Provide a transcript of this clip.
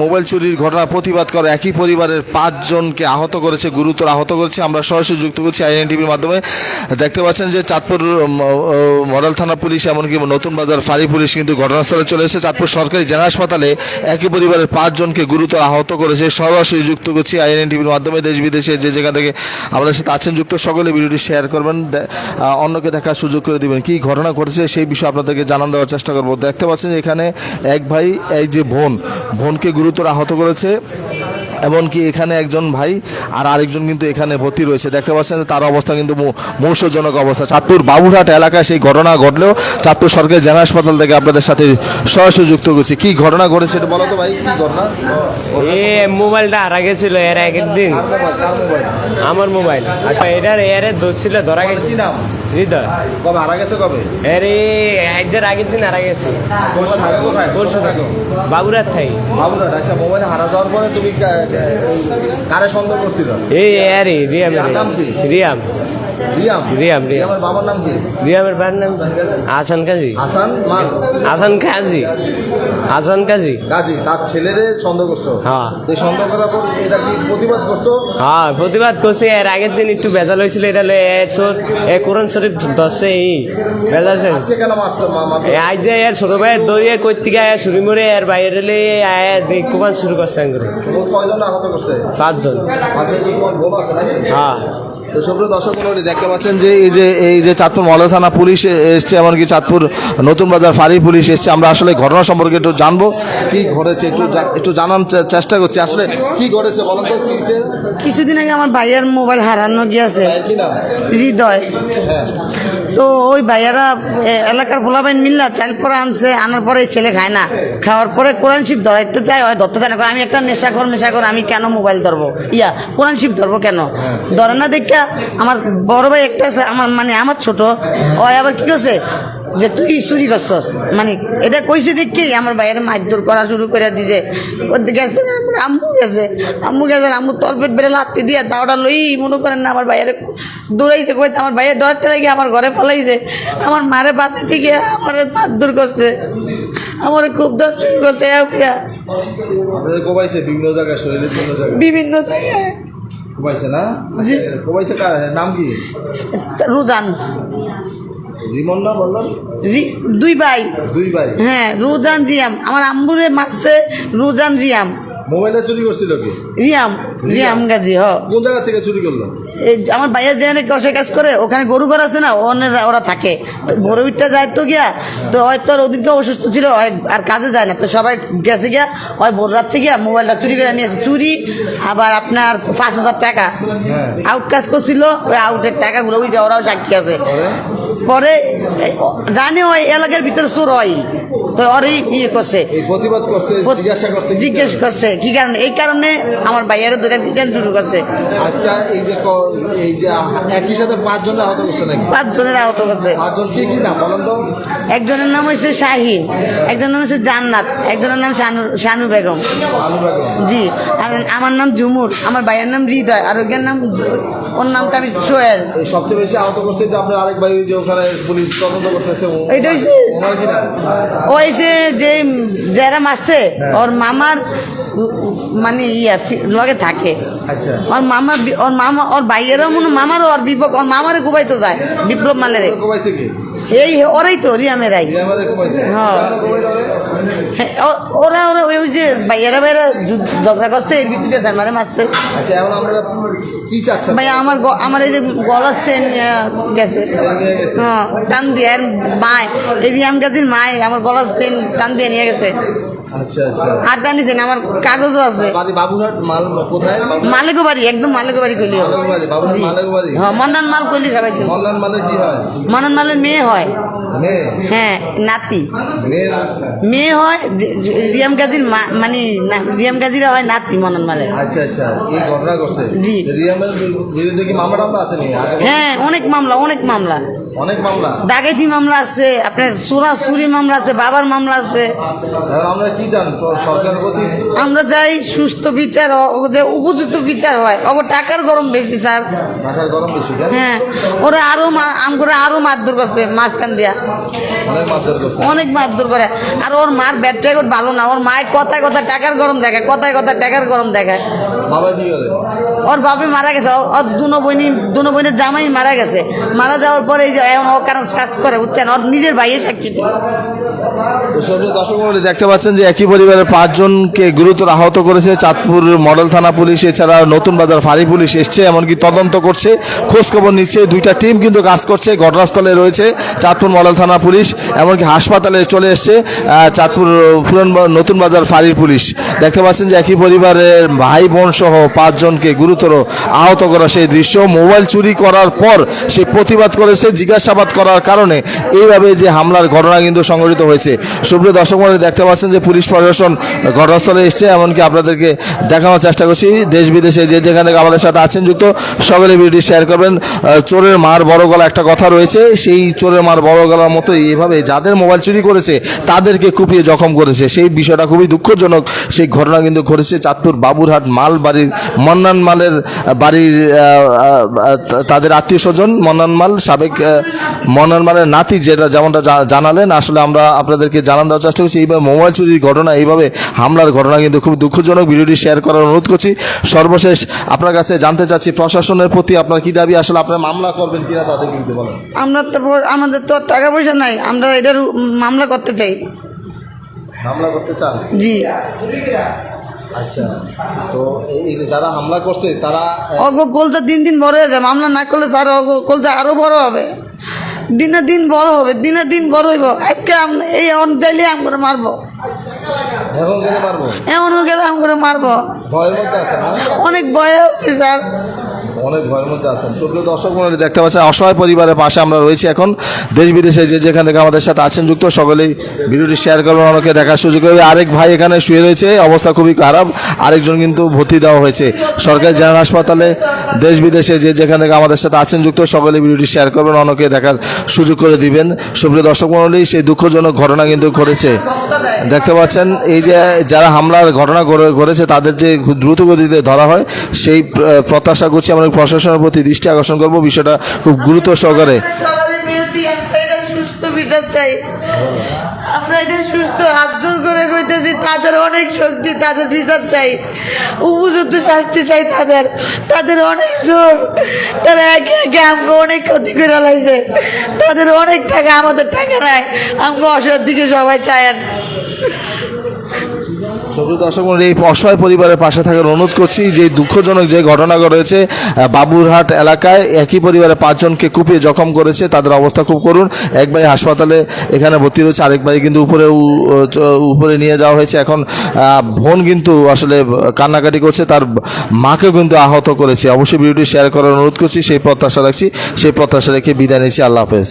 Mobile চুরির ঘটনা প্রতিবাদ করে একই পরিবারের পাঁচজনকে আহত করেছে, গুরুতর আহত করেছে। আমরা সরাসরি যুক্ত করছি আইএন টিভির মাধ্যমে। দেখতে পাচ্ছেন যে চাঁদপুর মডেল থানা পুলিশ এমনকি নতুন বাজার ফাঁড়ি পুলিশ কিন্তু ঘটনাস্থলে চলে এসেছে। চাঁদপুর সরকারি জেলা হাসপাতালে একই পরিবারের পাঁচজনকে গুরুতর আহত করেছে। সরাসরি যুক্ত করছি আইএন টিভির মাধ্যমে। দেশ বিদেশে যে জায়গা থেকে আমাদের সাথে আছেন যুক্ত, সকলে ভিডিওটি শেয়ার করবেন। অন্যকে দেখার সুযোগ করে দিবেন। কি ঘটনা ঘটেছে সেই বিষয়ে আপনাদেরকে জানান দেওয়ার চেষ্টা করব। দেখতে পাচ্ছেন এখানে এক ভাই, এই যে বোন, বোনকে গুরুতর আহত করেছে এমনকি এখানে একজন ভাই আর আরেকজন কিন্তু এখানে ভর্তি রয়েছে। দেখতে পাচ্ছেন তার অবস্থা কিন্তু মু- মূর্ষজনক অবস্থা। চাঁদপুর বাবুরহাট এলাকায় সেই ঘটনা ঘটলেও চাঁদপুর সরকারি জেলা হাসপাতাল থেকে আপনাদের সাথে সরাসরি যুক্ত করছি। কি ঘটনা ঘটেছে এটা বলো তো ভাই কি ঘটনা? এ মোবাইলটা হারা গেছিল এর আগের দিন। কার মোবাইল? কার মোবাইল? আমার মোবাইল। আচ্ছা এটার এর ধরছিল ধরা গেছে। কি নাম? হৃদয়। কবে হারা গেছে কবে? এই একদের আগের দিন হারা গেছে। পরশু থাকো। বাবুরার থাই বাবুরহাট আচ্ছা মোবাইল হারা যাওয়ার পরে তুমি কারে সন্দেহ করছিল? এই আরে রিয়াম রিয়াম। রিয়াম। রিয়াম, রিয়াম। বাবার নাম কি? রিয়ামের বাড়ির নাম হাসান কাজী। হাসান মান। হাসান কাজী। হাসান কাজী। গাজী তার ছেলেরে সন্দেহ করছ। হ্যাঁ। এই সন্দেহ করার পর এটা কি প্রতিবাদ করছ? হ্যাঁ প্রতিবাদ করছে। এর আগের দিন একটু বেজাল হয়েছিল। এটা লো এ এ কোরআন শরীফ ধরছে এই বেজাল। আজকে কেন মারছো? আজ যে এর ছোট ভাইয়ের দৌড়িয়ে কই থেকে আয়া শুরু মরে এর বাইরে লে আয়া দেখ শুরু করছে আঙ্গুরে। কয়জন আহত করছে? পাঁচজন। পাঁচজন কি বোন আছে নাকি? হ্যাঁ। তো সুপ্রিয় দর্শক মন্ডলী দেখতে পাচ্ছেন যে এই যে এই যে চাঁদপুর মল থানা পুলিশ এসছে এমনকি চাঁদপুর নতুন বাজার ফাঁড়ি পুলিশ এসছে। আমরা আসলে ঘটনা সম্পর্কে একটু জানব। কি ঘটেছে? একটু একটু জানার চেষ্টা করছি। আসলে কি ঘটেছে বলেন তো কি কিছুদিন আগে আমার ভাইয়ের মোবাইল হারানো গিয়েছে। হৃদয়। হ্যাঁ। তো ওই ভাইয়ারা এলাকার ভোলাবাইন মিল্লা চাইল পরে আনছে, আনার পরে ছেলে খায় না। খাওয়ার পরে কোরআন শিব ধরাইতে চায় হয় ধরতে চায় না আমি একটা নেশা কর নেশা কর আমি কেন মোবাইল ধরবো? ইয়া, কোরআন শিব ধরবো কেন? ধরে না দেখা আমার বড় ভাই একটা আছে, আমার মানে আমার ছোট, ওই আবার কি করছে? যে তুই চুরি করছস। মানে এটা কইছে দেখি আমার ভাইয়ের মারধর করা শুরু করে দিছে। গেছে আমার আম্মু গেছে। আম্মু গেছে আম্মু তলপেট বেড়ে লাত্তি দিয়ে তাওটা লই মনে করেন না আমার ভাইয়ের দৌড়াইছে। কইতে আমার ভাইয়ের ডরটা লাগে আমার ঘরে ফলাইছে আমার মারে বাঁচে থেকে আমার মারধর করছে। আমার খুব দর শুরু করছে বিভিন্ন জায়গায় শরীরের বিভিন্ন জায়গায়? বিভিন্ন জায়গায়। কোবাইছে না? কোবাইছে কার? নাম কি? রুজান। রিমন না বললাম দুই ভাই। দুই ভাই। হ্যাঁ রুজান রিয়াম। আমার আম্বুরে মারছে রুজান রিয়াম। মোবাইলটা চুরি করছিল কি? রিয়াম রিয়াম গাজী হ। কোন জায়গা থেকে চুরি করল? এই আমার ভাইয়া যেখানে কষে কাজ করে ওখানে গরু ঘর আছে না ওখানে ওরা থাকে। ভোরে উঠতে যায় তো গিয়া তো হয়তো আর ওদিনকে অসুস্থ ছিল হয় আর কাজে যায় না। তো সবাই গেছে গিয়া হয় ভোর রাত্রে গিয়া মোবাইলটা চুরি করে নিয়েছে চুরি আবার আপনার পাঁচ হাজার টাকা। আউট কাজ করছিল ওই আউটের টাকাগুলো ওই যে ওরাও সাক্ষী আছে। পরে জানে ওই এলাকার ভিতরে চোর হয়। তো ওরই ইয়ে করছে। প্রতিবাদ করছে জিজ্ঞাসা করছে জিজ্ঞেস করছে। কি কারণে? এই কারণে আমার ভাইয়ারা ধরে পিটান শুরু করছে। আজকে এই যে এই যে একই সাথে পাঁচজন আহত করছে নাকি? পাঁচ জনের আহত করছে। পাঁচজন কি কি নাম বলেন তো? একজনের নাম হচ্ছে শাহিন একজনের নাম হচ্ছে জান্নাত একজনের নাম শানু শানু বেগম। জি আর আমার নাম ঝুমুর আমার ভাইয়ের নাম হৃদয় আর ওর নাম ওর নামটা আমি সোহেল। সবচেয়ে বেশি আহত করছে যে আপনার আরেক ভাই যে ওখানে পুলিশ তদন্ত করতেছে হচ্ছে- নাম? ও এসে যে যারা মারছে ওর মামার মানে ইয়া লগে থাকে। আচ্ছা। ওর মামা ওর মামা ওর ভাইয়েরও মনে মামারও ওর বিপক্ষ ওর মামারে কুবাই তো যায় বিপ্লব মালেরে। এই ওরাই তো রিয়ামেরাই হ্যাঁ। ওরে? ওরা ওই যে ভাইয়ারা ভাইয়ারা ঝগড়া করছে এই ভিত্তিতে মারে মারছে। আচ্ছা এখন আমরা কি চাচ্ছেন? ভাই আমার আমার এই যে গলার সেন গেছে। হ্যাঁ টান দিয়ে আর মায় এই রিয়াম গাজির মায় আমার গলার সেন টান দিয়ে নিয়ে গেছে। আচ্ছা আচ্ছা। আর টানিছেন আমার কাগজও আছে। বাড়ি মাল কোথায়? একদম হ্যাঁ মন্দান মাল কইলি সবাই চিনে। মল্লান কি মন্দান মালের মেয়ে হয়। মেয়ে? হ্যাঁ নাতি। মেয়ে হয় রিয়াম গাজীর মা মানে রিয়াম গাজীরা হয় নাতি মন্দান মালের। আচ্ছা আচ্ছা এই ঘটনা করছে জি। রিয়ামের বিরুদ্ধে কি মামলা আছে নি হ্যাঁ অনেক মামলা অনেক মামলা। অনেক মামলা। ডাকাতি মামলা আছে আপনার চোরা চুরি মামলা আছে বাবার মামলা আছে। আমরা কি জান সরকারের প্রতি আমরা যাই সুস্থ বিচার যে উপযুক্ত বিচার হয়। ওর টাকার গরম বেশি স্যার। ঢাকার গরম বেশি হ্যাঁ ওরা আরও আম করে আরও মারধর করছে মাঝখান দিয়া। অনেক মারধর করে। আর ওর মার ব্যাট ভালো না ওর মায়ের কথায় কথায় টাকার গরম দেখায় কথায় কথায় টাকার গরম দেখায়। ওর বাপে মারা গেছে ওর দুনো বইনি দুনো বইনের জামাই মারা গেছে। মারা যাওয়ার পরে এই যে এখন ও কারণ কাজ করে বুঝছেন? ওর নিজের ভাইয়ের সাক্ষী দর্শক দেখতে পাচ্ছেন যে একই পরিবারের পাঁচজনকে গুরুতর আহত করেছে চাঁদপুর মডেল থানা পুলিশ এছাড়া নতুন বাজার ফাঁড়ি পুলিশ এসছে এমনকি তদন্ত করছে খোঁজ খবর নিচ্ছে। দুইটা টিম কিন্তু কাজ করছে ঘটনাস্থলে রয়েছে চাঁদপুর মডেল থানা পুলিশ এমনকি হাসপাতালে চলে এসছে চাঁদপুর পুরান নতুন বাজার ফাঁড়ির পুলিশ। দেখতে পাচ্ছেন যে একই পরিবারের ভাই বোন সহ পাঁচজনকে গুরুতর আহত করা সেই দৃশ্য। মোবাইল চুরি করার পর সে প্রতিবাদ করেছে জিজ্ঞাসাবাদ করার কারণে এইভাবে যে হামলার ঘটনা কিন্তু সংঘটিত হয়েছে। সুপ্রিয় দর্শক দেখতে পাচ্ছেন যে পুলিশ প্রশাসন ঘটনাস্থলে এসছে, এমনকি আপনাদেরকে দেখানোর চেষ্টা করছি। দেশ বিদেশে যে যেখান থেকে আমাদের সাথে আছেন যুক্ত, সকলে ভিডিও শেয়ার করবেন। চোরের মার বড় গলা একটা কথা রয়েছে, সেই চোরের মার বড় গলার মতো এইভাবে যাদের মোবাইল চুরি করেছে, তাদেরকে কুপিয়ে জখম করেছে। সেই বিষয়টা খুবই দুঃখজনক। সেই ঘটনা কিন্তু ঘটেছে চাঁদপুর বাবুরহাট মাল বাড়ির মন্নান মালের বাড়ির তাদের আত্মীয় স্বজন মন্নান মাল সাবেক মন্নান মালের নাতি যেটা যেমনটা জানালেন আসলে আমরা আপনাদেরকে জানান দেওয়ার চেষ্টা করছি। এইভাবে মোবাইল চুরির ঘটনা এইভাবে হামলার ঘটনা কিন্তু খুব দুঃখজনক। ভিডিওটি শেয়ার করার অনুরোধ করছি। সর্বশেষ আপনার কাছে জানতে চাচ্ছি প্রশাসনের প্রতি আপনার কি দাবি? আসলে আপনার মামলা করবেন কিনা তাদের কিন্তু বলেন। আমরা তো আমাদের তো আর টাকা পয়সা নাই আমরা এটার মামলা করতে চাই। মামলা করতে চান? জি। আচ্ছা তো এই- যারা হামলা করছে তারা অগো কলতা দিন দিন বড় হয়ে যায় মামলা না করলে স্যার অগো কলতা আরও বড় হবে। দিনে দিন বড় হবে দিনে দিন বড় হইব। আজকে এই অঞ্চলে আম করে মারবো। এখন গেলে মারবো? এমনও গেলে আম করে মারবো। ভয়ের মধ্যে আছে অনেক ভয় আছে স্যার। অনেক ভয়ের মধ্যে আছেন। সুপ্রিয় দর্শক মন্ডলী, দেখতে পাচ্ছেন অসহায় পরিবারের পাশে আমরা রয়েছি এখন। দেশ বিদেশে যে যেখান থেকে আমাদের সাথে আছেন যুক্ত, সকলেই ভিডিওটি শেয়ার করবেন, অনেকে দেখার সুযোগ হবে আরেক ভাই এখানে শুয়ে রয়েছে, অবস্থা খুবই খারাপ। আরেকজন কিন্তু ভর্তি দেওয়া হয়েছে। সরকারি জেনারেল হাসপাতালে, দেশ বিদেশে যে যেখান থেকে আমাদের সাথে আছেন যুক্ত সকলে ভিডিওটি শেয়ার করবেন, অনেকে দেখার সুযোগ করে দিবেন। সুপ্রিয় দর্শক মন্ডলী, সেই দুঃখজনক ঘটনা কিন্তু ঘটেছে। দেখতে পাচ্ছেন, এই যে যারা হামলার ঘটনা ঘটে- ঘটেছে, তাদের যে দ্রুত গতিতে ধরা হয়, সেই প্রত্যাশা করছি আমরা প্রশাসনের প্রতি দৃষ্টি আকর্ষণ করব। বিষয়টা খুব গুরুত্ব সহকারে। সুস্থ বিচার চাই আমরা এটা সুস্থ হাত জোর করে তাদের অনেক শক্তি, তাদের বিচার চাই। শাস্তি চাই তাদের। তাদের অনেক তারা একে একে আমাকে অনেক ক্ষতি তাদের অনেক টাকা আমাদের টাকা নাই। আমাকে অসহায়ের দিকে সবাই চায়েন সুপ্রিয় দর্শক এই অসহায় পরিবারের পাশে থাকার অনুরোধ করছি, যে দুঃখজনক যে ঘটনা ঘটেছে বাবুরহাট এলাকায়, একই পরিবারের পাঁচজনকে কুপিয়ে জখম করেছে, তাদের অবস্থা খুব করুন এক ভাই হাসপাতালে এখানে ভর্তি রয়েছে, আরেক ভাই কিন্তু উপরে উপরে নিয়ে যাওয়া হয়েছে। এখন বোন কিন্তু আসলে কান্নাকাটি করছে, তার মাকেও কিন্তু আহত করেছে। অবশ্যই ভিডিওটি শেয়ার করার অনুরোধ করছি, সেই প্রত্যাশা রাখছি, সেই প্রত্যাশা রেখে বিদায় নিচ্ছি। আল্লাহ হাফেজ।